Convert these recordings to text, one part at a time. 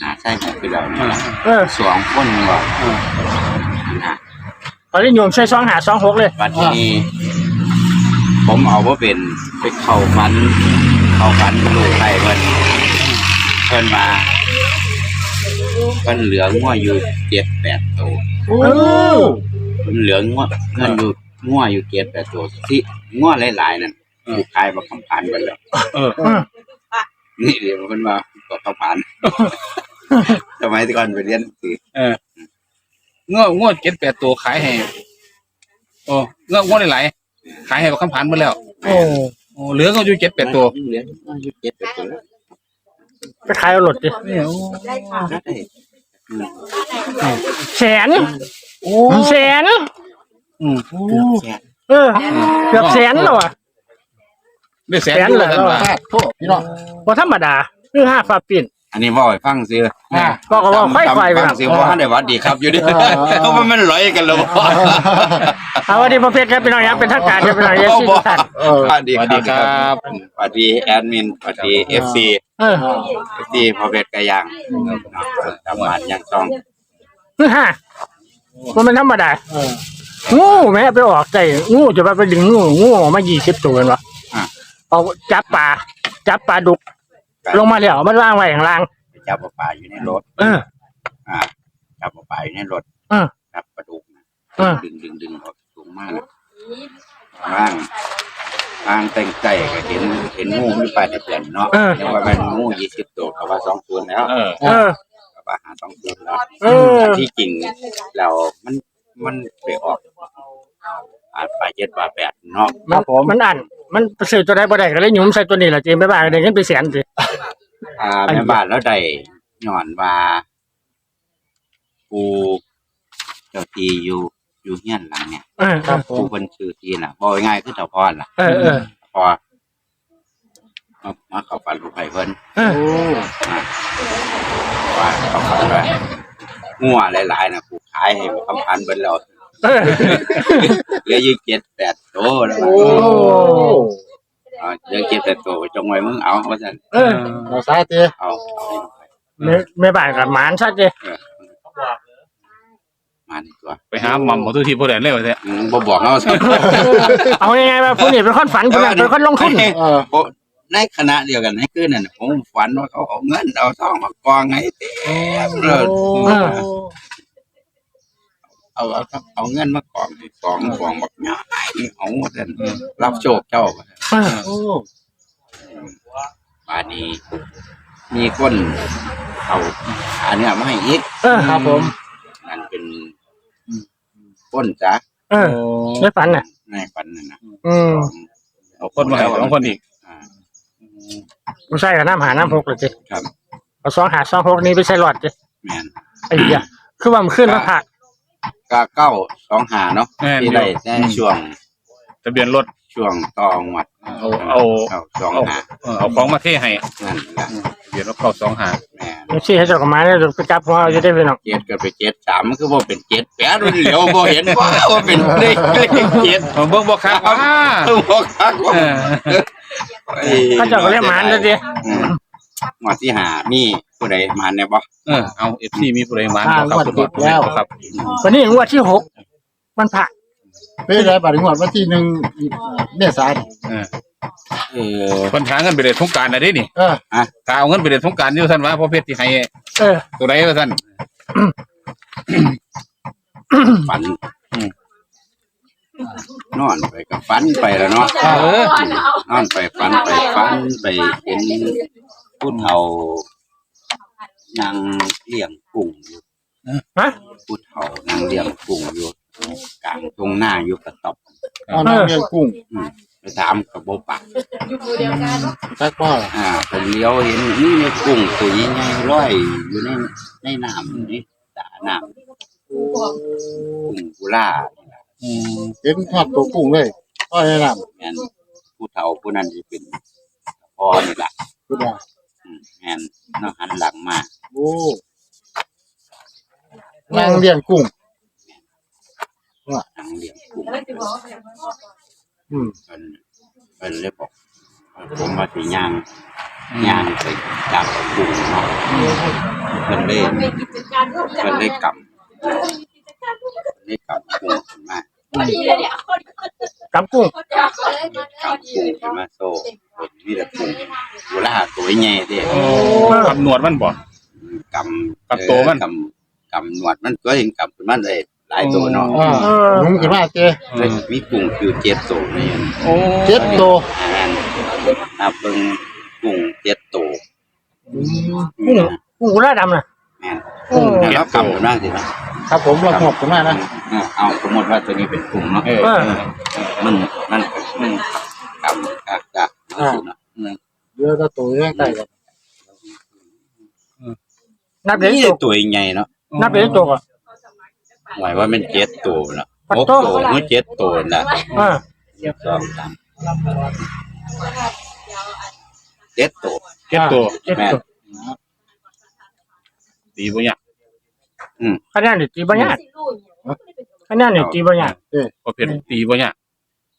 หาใช่ผมคือเราเนี่ยเออสองคนว่านะตอนนี้โยมใช้ซองหาซองหกเลยวันนี้ ผมเอาว่าเป็นไปเข้ามัน เข้ามันลูกไก่เพิ่นเพิ่นมาเพิ่นเหลืองงัวอยู่เจ็ดแปดตัวโอ้เพิ่นเหลืองงัวเงินอยู่งัวอยู่เจ็ดแปดตัวที่งัวหลายๆนั่นผูกขายมาคำพันไปแล้วเอออืมนี่เดี๋ยวเพิ่นมา ก็คำพันสมัยก่อนไปเรียนหนังสือเออง้องวดเก็ดแปดตัวขายให้โอ้ง้องวดหลายๆขายให้กับคำผ่านหมาแล้วโอ้โอ้เหลือก็อยู่เจ็ดแปดตัวเหลืองงัวอยู่เจ็ดแปดตัวไปขายเอารถดิเนี่ยโอ้ได้อืมแสนโอ้แสนอืมเกือบแสนเออเกือบแสนแล้วอะได้แสนแสนเหรอท่านว่าพลาดโทษพี่น้องบ่ธรรมดา คือห้าฟ้าปิ่น อันนี้บอกให้ฟังซื้ออ่าบอกก็ว่าค่อยๆไปฟันะงซื้อเพราะท่านได้หวัดดีครับอยู่ดิเออเขามันมันลอยกันแล้วเอาวันนี้ประเภทครับเป็นน้องยังเป็นทางการครับเป็นน้องยังที่ทุกท่านเออ สวัสดีสวัสดีครับสวัสดีแอดมินสวัสดีเอฟซีเออเอฟซีพอเพชรกระยังทำงานยังต้องคือห้ามันเป็นธรรมดาเอองูแม่ไปออกใจงูจะไปไปดึงงูงูออกมายี่สิบตัวเห็นปะอะเอาจับปลาจับปลาดุก ลงมาแล้วมันว่างไว้ข้างล่าง ไปจับปลาอยู่ในรถเออ อ่าจับปลาอยู่ในรถเออ จับปลาดุกนะเออ ดึงดึงดึงออกสูงมากนะว่างว่างแต่งใจก็เห็นเห็นงูมีปลายแต่เปลี่ยนเนาะเออเรียกว่ามันงูยี่สิบตัวกับว่าสองตัวแล้วเออ เออกับว่าหาสองตัวแล้วเออ ที่จริงเรามันมันไปออก อาจปลาเจ็ดปลาแปดเนาะมันมันอันมันไปซื้อตัวใดบ่ได้ก็เลยหยุมใส่ตัวนี้แหละจีไม่บ้าได้เงินไปแสนสิอ่าแม่บ้านแล้วได้ย้อนว่าปูเจ้าทีอยู่อยู่เฮียนหลังเนี่ยเออครับผปูมเพิ่นชื่อทีน่ะบ่ง่ายๆคือเจ้าพรล่ะเออเออพอมามาเข้าฝันลูกไผ่เพิ่น เออโอ้อ่าว่าเขาฝันว่างัวหลายๆน่ะปูขายให้คำพันเบิ่นแล้ว เออเหลืออยู่เจ็ดแปดโตแล้วว่าโอ้เอาเหลือเจ็ดแปดโตจงไว้มึงเอาว่าซั่นเออเราซาเตะเอาเอาให้ลูกไผ่ไม่ไม่บ้ากับหมานชัดเจเออมาดีตัวไปหาหม่ำหมอทุกทีพวกแดนเลยว่าแท้อืมบ่บอกเอาซะเอายังไงว่าผู้นี้เป็นคนฝันผู้นั้นเป็นคนลงทุนเออโอ้ในขณะเดียวกันในคืนนั้นผมฝันว่าเขาเอาเงินเอาทองมากองให้เต็มเลยเออ เอาเอาเอาเงินมากองให้กองกองบักง่ายนี่เอาหมดเลยรับโชคเจ้าเออโอ้บาดนี้ มีคนเอาอันเนี้ยมาให้อีกเออครับผมนั่นเป็นคนจ้ะเออไม่ฝันน่ะในฝันนั่นนะอืมเอาคนมาให้สองคนอีกอ่าผู้ชายกับน้ำหาน้ำหกเลยจีครับเอาสองหาสองหกนี้ไปใช้หลอดจีแมนไอ้เหี้ยคือว่ามันขึ้นมาผัก กาเก้าสองหาเนาะแม่นที่ได้ในช่วงทะเบียนรถ ช่วงต่อหวัดเอาเอาเอา สองเอาหาเออเอาของมาเทให้นั่นแหละทะเบียนรถเข้าสองหาแม่นไม่ใช่ให้เจ้ากับหมาเนี่ยจะไปจับหัวเอาจะได้ไปหนอกเจ็ดก็ไปเจ็ดสามมันคือว่าเป็นเจ็ดแปดมันเหลียวบ่เห็นว่าว่าเป็นเลขเลขเจ็ดเอาเบิ่งบ่ครับว่าเออบ่คักว่า เออเขาเจ้าก็เรียกหมานเลยจีอืมหมวดที่หามี ผู้ใดหมานเนี่ยบ่เออเอา FC มีผู้ใดมาบ่ครับคุณบ่ครับวันนี้งวดที่หกมันผักเป็นไรบัตรงวดวันที่หนึ่งเมษายนเออเออเพิ่นหาเงินไปเล่นสงกรานต์น่ะเด้นี่ เออถ้าเอาเงินไปเล่นสงกรานต์อยู่ซั่นว่าพ่อเพชรสิให้เออตัวใดว่าซั่นฝันอืมนอนไปกับฝันไปแล้วเนาะเออนอนไปฝันไปฝันไปเห็นผู้เฒ่า นั่งเลี้ยงกุ้งอยู่ฮะ ผู้เฒ่านั่งเลี้ยงกุ้งอยู่กลางตรงหน้าอยู่กระต๊อบเอาน้ำเลี้ยงกุ้งอืมไปถามกับโบปากสักพ่ออ่าเป็นเลี้ยวเห็นนี่ในกุ้งตัวใหญ่ๆร้อยอยู่ในในน้ำอยู่นี่ตาน้ำกุ้งกุล่านี่ล่ะอืมเห็นทอดตัวกุ้งเลยก็แนะนแม่นผู้เฒ่าผู้นั้นจะเป็นพ่อนี่ล่ะำคุณว่าอืม แม่นเนาะหันหลังมาโอ้นั่งเลี้ยงกุ้งนั่งเลี้ยงกุ้งอืม เพิ่นเพิ่นเลยบอกว่าผมว่าสิย่างย่างไปจับกุ้งเนาะเพิ่นเลยเพิ่นเลยกำเพิ่นเลยกำกุ้งขึ้นมา กำกุ้ง กำกุ้งขึ้นมาโซ่เพิ่นมีแต่กุ้ง เวลาตัวใหญ่เด้โอ้กับหนวดมันบ่ กำกับตัวมันกำกำหนวดมันก็เห็นกำขึ้นมาได้หลายตัวเนาะอ่าเออนุ่งขึ้นมาเจ้เลยมีกุ้งอยู่เจ็ดตัวนี่โอ้เจ็ดตัวอาหารนับเบิ่งกุ้งเจ็ดตัวอืมกุ้งกุ้งกุลาดำน่ะ แม่นโอ้เดี๋ยวเรากำขึ้นมาสิเนาะครับผมเราหอบขึ้นมานะเออเอาสมมติว่าตัวนี้เป็นกุ้งเนาะเออมันมันมันกำกะกะเอาสิเนาะ อืมเรือก็ตัวยังไก่กันนับเด็กนี่ตัวตัวใหญ่เนาะนับเด็กตัวก่อนหมายว่ามันเจ็ดตัวเนาะปัดหกโต้ตัวมันเจ็ดตัวน่ะเออสองสามเจ็ดตัวเจ็ดตัวเจ็ดตัวตีบ่ยากคะแนนนี่ตีบ่ยากคะแนนนี่ตีบ่ยากประเภทตีบ่ยาก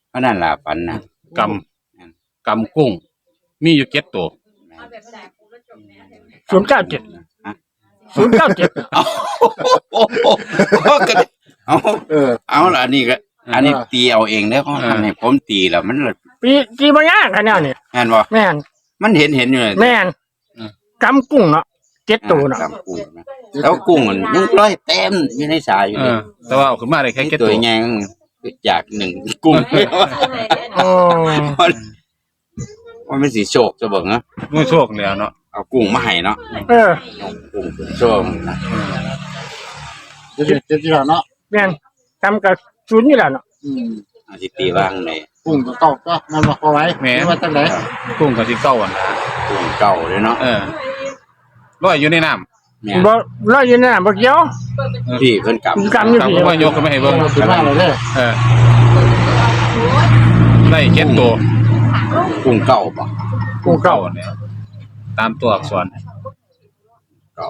เพราะนั่นล่ะฝันนะกำกำกุ้ง มีอยู่เจ็ดตัว ศูนย์เก้าเจ็ดฮะ ศูนย์เก้าเจ็ดเอาก็เอาเออ เอาละอันนี้ก็อันนี้ตีเอาเองแล้วเขาทำให้ผมตีแล้วมันเลยปีตีบ่ยากคะแนนนี่แม่นบ่แม่นมันเห็นเห็นอยู่เลยแม่นกำกุ้งเนาะเจ็ดตัวเนาะกำกุ้งนะแล้วกุ้งมันยังร้อยเต็มอยู่ในสายอยู่เอเลยอ แต่ว่าเอาขึ้นมาได้แค่นี่เจ็ดตัวตัวใหญ่อยากหนึ่งกุ้งโอ้ มันมันเป็นสีโชคจะบอกนะมือโชคแล้วเนาะเอากุ้งมาให้เนาะเออเอากุ้งเป็นโชคนะเจ็ดเจ็ดที่เราเนาะแม่นกำกับศูนย์นี่แหละเนาะอืมเอาสิตีว่างในกุ้งก็เก่าก็มันมาพอไว้ไม่ว่าตั้งไหนกุ้งกับที่เก้าอันนะกุ้งเก่าเลยเนาะเออลอยอยู่ในน้เนี่ยบ่รออยู่นั่นน่ะบ่เกี่ยว พี่เพิ่นกำกำอยู่ำพี่กำก็มายกขึ้นมาให้เบิ่งเราขึ้นมาเลยเด้อเออได้เจ็ดตัว กุ้งเก่าบ่กุ้งเก่าอันเนี่ยตามตัวอักษรเก่า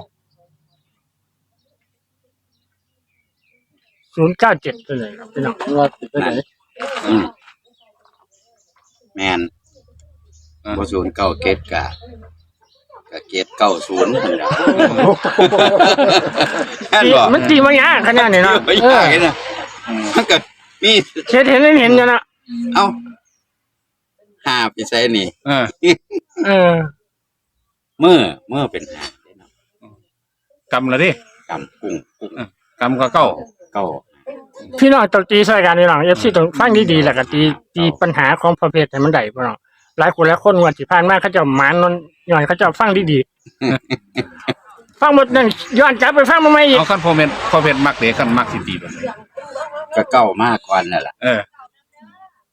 ศูนย์เก้าเจ็ดตัวเลยครับพี่น้องไม่ว่าติดไปไหนอืมแม่นบ่ศูนย์เก้าเกตกะกะเกตเก้าศูนย์นั่นแหละแม่นตีบ่มันตีบ่ยากคะแนนนี่เนาะไม่ยากเลยนะมันก็มีเห็นเห็นเห็นอยู่นะเอ้า หาไปใส่นี่ เออ เออมือมือเป็นหาเลยเนาะกำละดิกำกุ้งกุ้งกำกับเก้าเก้าพี่น้องต้องตีใส่กันพี่น้อง FC ต้องฟังดีๆแล้วก็ตีตีปัญหาของประเภทให้มันได้พี่น้องหลายคนหลายคนงวดที่ผ่านมาเขาเจะหมานนนย้อนเขาเจะฟังดีๆ ฟังหมดนั่นย้อนกลับไปฟังมาใหม่อีกเอาขั้นพอเม็ดพอเม็ดมักเด็กขั้นมักสิตีแบบนี้ก็เก้ามากกว่านั่นแหละเออ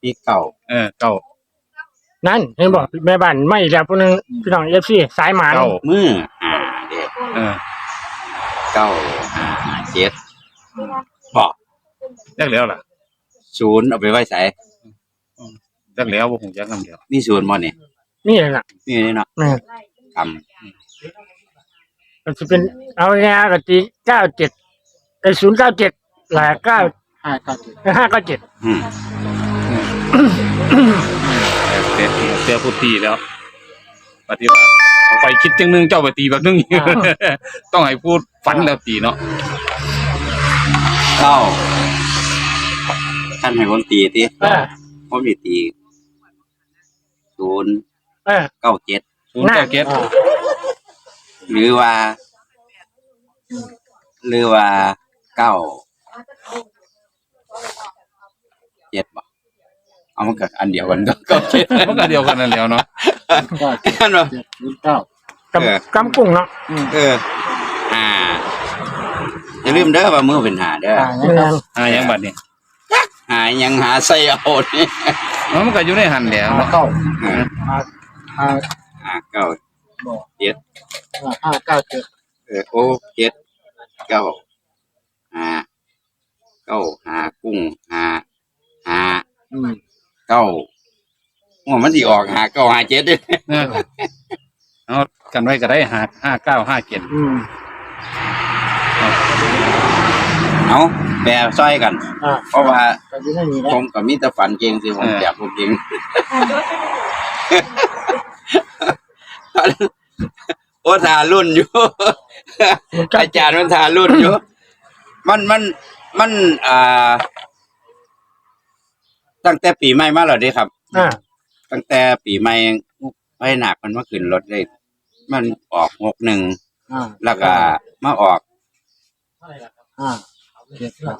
พี่เก้าเออเก้า นั่นเห็นบอกแม่บ้านไม่อีกแล้วผู้หนึงพี่น้อง FC สายหมานเก้ามือหาเด็กเออเก้าหาเจ็ดบอกแยกแล้วล่ะศูนย์เอาไปไว้ใส่แยกแล้วบ่คงแยกคำเดียวนี่ศูนย์บ่เนี่ยนี่แหละนี่นี่เนาะแม่กก็จะเป็นเอาง่ายๆก็ตี97ไอ้097หลาย9ห้าเก้าเจ็ด597ำอืมเสีย เสียผู้ตีแล้วปฏิว่าเอาไปคิดจังหนึงเจ้าไปตีแบบนึงต้องให้พูดฝันแล้วตีเนาะเก้าท่านให้ผมตีตีเออผมจะตีศูนย์เออเก้าเจ็ดศูนย์เก้าเจ็ดอ่าหรือว่า หรือว่าเก้าเจ็ดบ่ เอามันก็อันเดียวกันก็เก้าเจ็ดมันก็เดียวกันนั่นแหล้วเนาะเก้าเจ็ดอันบ่เจ็ดศูนย์เก้ากำกำกุ้งเนาะเอออ่าอย่าลืมเด้อว่ามือเป็นหาเด้ออ่าเนี่ยครับอ่ายังบัดนี้หายังหาใส่เอานี่มันก็อยู่ในหันแหล้วห้าเนาะเก้าอ่าห้าห้าหาเก้าบอกเจ็ดห้าเก้าเจ็ดเออโอ้เจ็ดเก้าหาเก้าหากุ้งหาหาอืมเก้าว่ามันสิออกหาเก้าหาเจ็ดเด้อเออเอากันไว้ก็ได้หาห้าเก้าห้าเจ็ดอืมเอาแปรซอยกัน อ่าเพราะว่าก็อยังไม่มีผแล้วมกับมีแต่ฝันเก่งสิผมอยากผมเก่งโอ้ทารุ่นอยู่ อาจารย์มันทารุ่นอยู่ มันมันมัน อ่า ตั้งแต่ปีใหม่มาแล้วเด้ครับ อ่าตั้งแต่ปีใหม่ไว้หนักมันมาขึ้นรถเลยมันออกหกหนึ่งอ่าแล้วก็มาออกอ่าเจ็ดครับ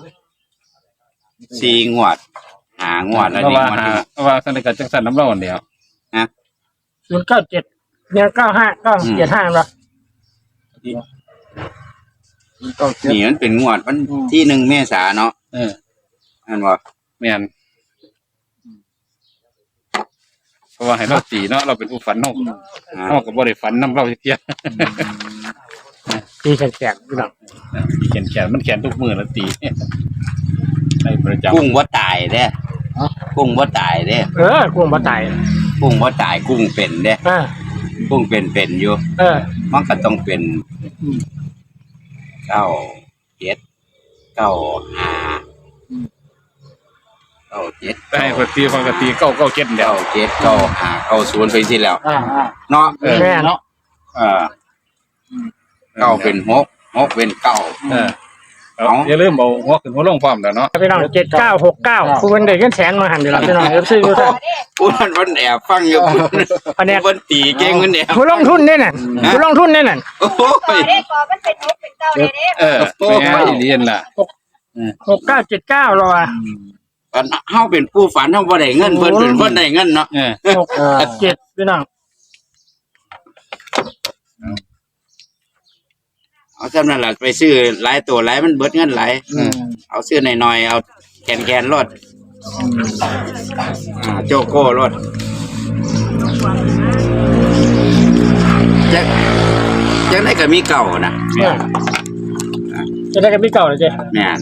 สี่งวด หางวดแล้วเพราะนี่ว่างวดหานี้เพราะว่าสนิทกับจังสันน้ำร้อนเดียวศูนย์เก้าเจ็ดเนี่ยเก้าห้าเก้าเจ็ดห้าเนาะเก้าเจ็ด นี่มันเป็นงวดวันอืม ที่หนึ่งเมษาเนาะเออ อันว่าแม่นเพราะ ว่าให้เราตีเนาะเราเป็นผู้ฝันเนาะอ่าเฮาก็บ่ได้ฝันนำเราเที่ยตีแขกๆพี่น้องตีแขนแขนมันแขนทุกมือแล้วตีในประจำกุ้งว่าตายเด้กุ้งว่าตายเด้เออกวงบ่ตายกุ้งว่าตายกุ้งเป็นเด้อ่ากุ้งเป็นเป็นอยู่เออมันก็ต้องเป็นเก้าเจ็ดเก้าห้าเก้าเจ็ดแต่ให้ปกติปกติเก้าเก้าเจ็ดเดียวเก้าเจ็ดเก้าห้าเก้าศูนย์ไปสิแล้วอ่าอ่าเนาะเออแม่เนาะ เออเก้าเป็นหกหกเป็นเก้า เออเอาอย่าลืมเอาหัวขึ้นหัวลงพร้อมแล้วเนาะพี่น้องเจ็ดเก้าหกเก้าคุณเป็นเด็กเงินแสนมาหันเดี๋ยวเราพี่น้องเอฟซีดูท่านผู้นั้นมันแอบฟังอยู่ผู้อันเนี้ยมันตีเก่งมันแอบผู้ลงทุนเนี่ยน่ะผู้ลงทุนเนี่ยน่ะโอ้ก่อย ได้ก่อมันเป็นนกเป็นเต้าได้เด้เออแม่อีเลียนล่ะหกเก้าเจ็ดเก้ารออั นเฮาเป็นผู้ฝันเฮาบ่ได้เงินเพิ่นเป็นคนได้เงินเนาะเออหกอ่าเจ็ดพี่น้องเอาซำนั้นล่ะไปซื้อหลายตัวหลายมันเบิดเงินหลายอืมเอาซื้อหน่อยๆเอาแกนๆรถอ่าโจโก้รถจักจังได้ก็มีเก่านะเนี่ยจะได้กันพี่เก่าเลยเจ้แม่น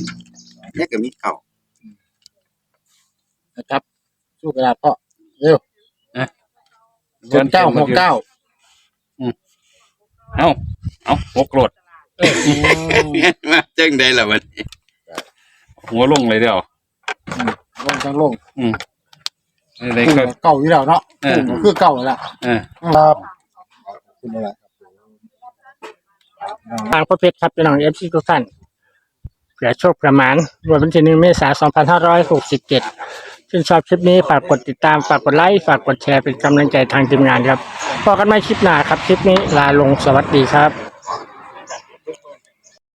จักก็มีเก่า นะครับ สู้เวลาพ่อเร็วเอ๊ะเจ็ดเก้าหกเก้าเอาเอาหกโกรธมาจังได้ล่ะบัดนี้หัวลงเลยเดียวลงจังลงอะไรกุ้งก็เก่าอยู่แล้วเนาะเออกุ้งก็คือเก่าแล้วล่ะเออครับคุณอะไรทางประเภทครับพี่น้องเอฟซีทุกท่านเผื่อโชคประมาณรวมเป็นที่หนึ่งเมษายนสองพันห้าร้อยหกสิบเจ็ด ชื่นชอบคลิปนี้ฝากกดติดตามฝากกดไลค์ฝากกดแชร์เป็นกำลังใจทางทีมงานครับพบกันใหม่คลิปหน้าครับ คลิปนี้ลาลงสวัสดีครับ